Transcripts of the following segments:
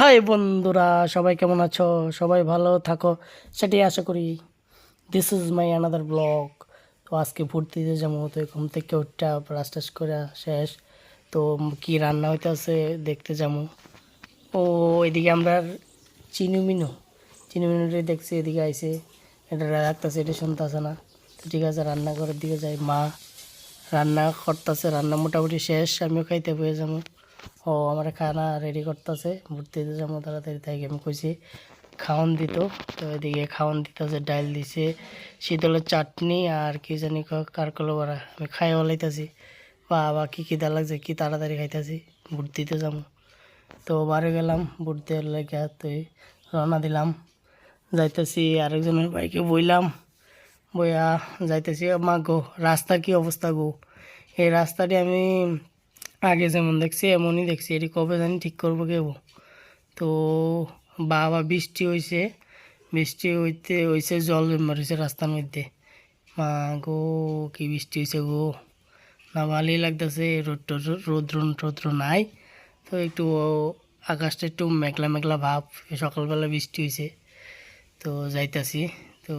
High বন্ধুরা, সবাই কেমন আছো? সবাই ভালো থাকো, সেটাই আশা করি। This is my another blog তো আজকে ভর্তি দিতে যাব, তো ঘুম থেকে উঠটা ব্রাশ টাশ করে শেষ। তো কি রান্না হইতেছে দেখতে যাব। ও, এদিকে আমরা চিনুমিনু চিনুমিনুরে দেখছি, এদিকে আইসে এটা রাখতেছে, এটা শুনতেছে না। তো ঠিক আছে, রান্নাঘরের দিকে যাই। মা রান্না করতেছে, রান্না মোটামুটি শেষ, আমিও খাইতে পেয়ে যাব। ও আমার খানা রেডি করতেছে। ভর্তি দিতে যাব তাড়াতাড়ি তাই আমি কইছি। খাওয়ান দিত, তো এদিকে খাওয়ান দিতেছে ডাল দিছে, শীতলের চাটনি আর কি জানি কারকলো বড়া, আমি খাই ওলাইতেছি বাবা, কী কী দা লাগছে, কি তাড়াতাড়ি খাইতেছি, ভোট দিতে যাব। তো বারে গেলাম, ভোট দেওয়ার লেগে তো রওনা দিলাম। যাইতেছি আরেকজনের বাইকে বইলাম। বইয়া যাইতেছি, মা গো, রাস্তার কি অবস্থা গো? এই রাস্তাটি আমি আগে যেমন দেখছি, এমনই দেখছি। এটি কবে জানি ঠিক করব কেউ তো বাবা, বৃষ্টি হয়েছে বৃষ্টি হইতে হয়েছে জল মারিছে রাস্তার মধ্যে। মা গো, কি বৃষ্টি হয়েছে গো? না ভালোই লাগতেছে, রোদ রৌদ্র টৌদ্র নাই। তো একটু আকাশটা একটু মেঘলা মেঘলা ভাব, সকালবেলা বৃষ্টি হয়েছে তো যাইতাছি। তো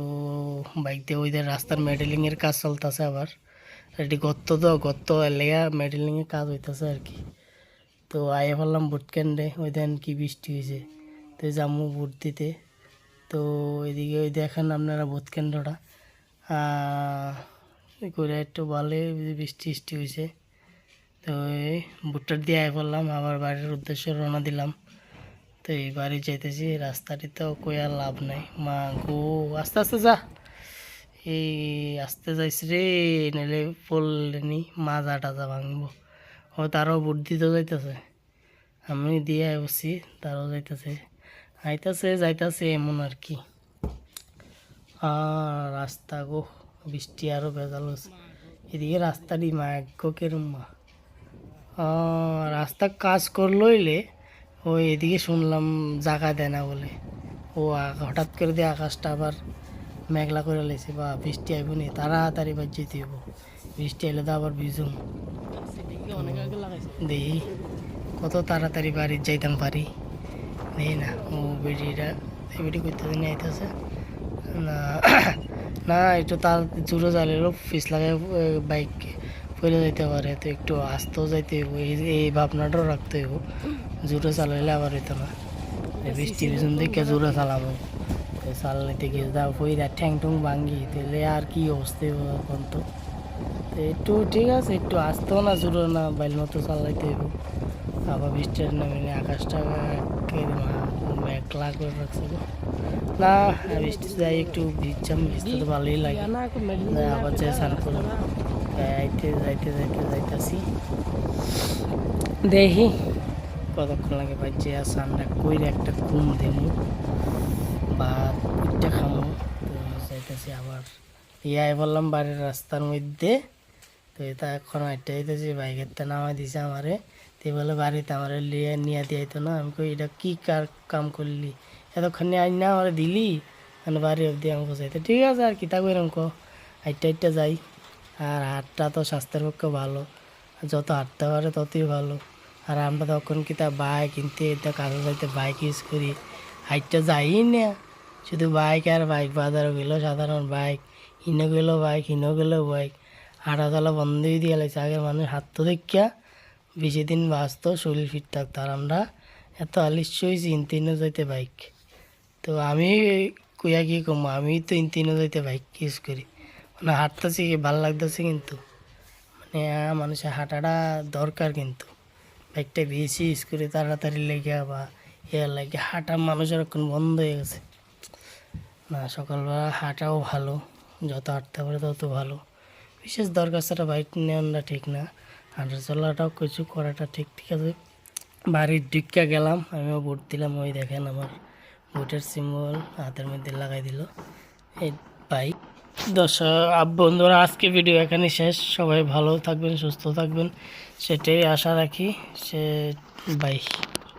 বাইক দিয়ে ওইদের রাস্তার মেডেলিংয়ের কাজ চলতেছে আবার। এটি গত্ত তো, গত্ত এলাকা মেডেলিংয়ের কাজ হইতেছে আর কি। তো আয়ে ফেললাম বুট ক্যান্ডে ওই দেন কি বৃষ্টি হয়েছে তো জামু বুট দিতে। তো এদিকে ওই দেখেন আপনারা বুট কেন্দ্রটা করে একটু ভালো বৃষ্টি বৃষ্টি হয়েছে তো এই বুটটা দিয়ে আয় পড়লাম আবার বাড়ির উদ্দেশ্যে রওনা দিলাম। তো এই বাড়ি যাইতেছি রাস্তাটি তো কই আর লাভ নাই। মা গো, আস্তে আস্তে যা। এই আস্তে যাইছি রে নাহলে পড়লেনি মাজা টাজা ভাঙবো। ও তারও বুট দিতে যাইতেছে। আমি দিয়ে বসছি তারও যাইতেছে। আইতাছে, যাইতাছে এমন আর কি। আর রাস্তা গো, বৃষ্টি আরও ভেজাল হচ্ছে এদিকে রাস্তাটি মা, এক কেরম মা। রাস্তা কাজ করলইলে ও এদিকে শুনলাম জায়গা দেয় না বলে। ও হঠাৎ করে দিয়ে আকাশটা আবার মেঘলা করে লেছে বা বৃষ্টি আইব নি তাড়াতাড়ি বাজ যেতে হইব। বৃষ্টি এলে তো আবার ভিজুম। দেখি। কত তাড়াতাড়ি বাড়ি যাইতাম পারি। দেখি না ও বেডিটা বেডি করতে দিন আইতেছে। না না একটু তার জোরে জ্বালেরও পিস লাগাই বাইক ফেলে যাইতে পারে তো একটু আস্তেও যাইতে হইব এই এই ভাবনাটাও রাখতে হইব। জোরে চালাইলে আবার হইতো না। বৃষ্টি পিছন দেখে জোরে চালাবো তো চালাইতে গিয়ে দা ফইরা ঠ্যাং টুং ভাঙ্গি তাহলে আর কি অবস্থা এখন তো? একটু ঠিক আছে একটু আসতেও না জোরে না বাইল মতো চালাইতে আবার বৃষ্টির নামে আকাশটা মেঘলা করে রাখছে গো। না বৃষ্টি যাই একটু ভিজছাম ভিজতে তো ভালোই লাগে। না, আবার যে স্নান করলাম। যাইতে যাইতে যাইতে যাইতেছি। দেখি। কতক্ষণ লাগে বাজছে আর স্নানটা কইরে একটা ঘুম দেবো বা পিঠটা খামো। তো যাইতেছি আবার। ইয়াই বললাম বাড়ির রাস্তার মধ্যে। তো এটা এখন হাইটে যাইতেছি বাইকের তে নামাই দিছে আমারে। তো বলে, বাড়িতে আমার লিয়ে নিয়ে দিয়াইতো না। আমি কই, এটা কী কার কাম করলি? এতক্ষণে আইন না, আমার দিলি? মানে বাড়ি অবধি আমাকে যাইতে ঠিক আছে, আর কি, তা কইরম কো? হাইটে হাইটে যাই। আর হাটটা তো স্বাস্থ্যের পক্ষে ভালো। যত হাঁটতে পারে ততই ভালো। আর আমরা তখন কি তা বাইক কিনতে এটা কাজে যাইতে বাইক ইউজ করি। হাইটটা যাই না। শুধু বাইক আর বাইক বাজার গেলো সাধারণ বাইক ইনো গেলো বাইক ইনো গেলো বাইক হাঁটা চলা বন্ধই দিয়ে লাগছে আগে মানুষ হাত তো দেখিয়া বেশি দিন বাঁচতো, শরীর ফিট থাকতো। আর আমরা এত আলিস্য হয়েছি ইনতিনও যাইতে বাইক তো আমি কুয়া কি কম, আমি তো ইনতিনও যাইতে বাইক ইউজ করি। মানে হাঁটতেছি, ভালো লাগতেছে কিন্তু। মানে মানুষের হাঁটাটা দরকার কিন্তু। বাইকটা বেশি ইউজ করে তাড়াতাড়ি লেগে বা ইয়ে লাগে হাঁটা মানুষের এখন বন্ধ হয়ে গেছে। না, সকালবেলা হাঁটাও ভালো, যত হাঁটতে পারে তত ভালো। বিশেষ দরকার ছাড়া বাইক নেওয়াটা ঠিক না। হাঁটা চলাটাও কিছু করাটা ঠিক ঠিক আছে। বাড়ির ডিক্কা গেলাম, আমিও বুট দিলাম, ওই দেখেন আমার বুটের সিম্বল হাতের মধ্যে লাগাই দিল। এই বাইক দর্শক বন্ধুরা, আজকে ভিডিও এখানে শেষ। সবাই ভালো থাকবেন, সুস্থ থাকবেন। সেটাই আশা রাখি। সে বাই